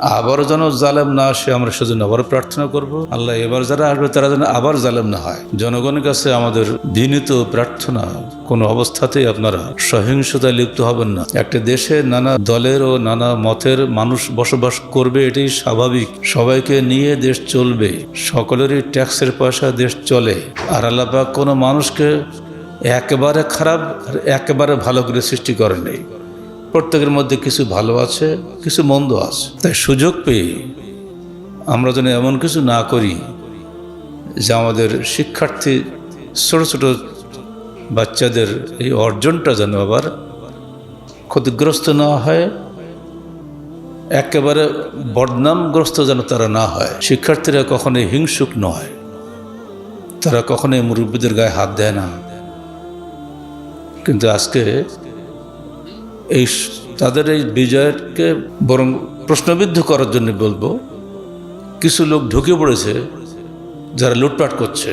আবারও যেন জালেম না আসে, আমরা সেজন্য আবার প্রার্থনা করব। আল্লাহ এবার যারা আসবে, তারা যেন আবার জালেম না হয়। জনগণের কাছে আমাদের বিনীত প্রার্থনা, কোনো অবস্থাতেই আপনারা সহিংসতায় লিপ্ত হবেন না। একটা দেশে নানা দলের ও নানা মতের মানুষ বসবাস করবে, এটাই স্বাভাবিক। সবাইকে নিয়ে দেশ চলবে, সকলেরই ট্যাক্সের পয়সা দেশ চলে। আর আল্লাপাক কোনো মানুষকে একেবারে খারাপ আর একেবারে ভালো করে সৃষ্টি করেন প্রত্যেকের মধ্যে কিছু ভালো আছে, কিছু মন্দ আছে। তাই সুযোগ পেয়ে আমরা যেন এমন কিছু না করি যে আমাদের শিক্ষার্থী ছোট ছোট বাচ্চাদের এই অর্জনটা যেন আবার ক্ষতিগ্রস্ত না হয়, একেবারে বদনামগ্রস্ত যেন তারা না হয়। শিক্ষার্থীরা কখনোই হিংসুক নয়। তারা কখনোই মুরব্বীদের গায়ে হাত দেয় না। কিন্তু আজকে এই তাদের এই বিজয়কে বরং প্রশ্নবিদ্ধ করার জন্য বলব, কিছু লোক ঢুকে পড়েছে যারা লুটপাট করছে।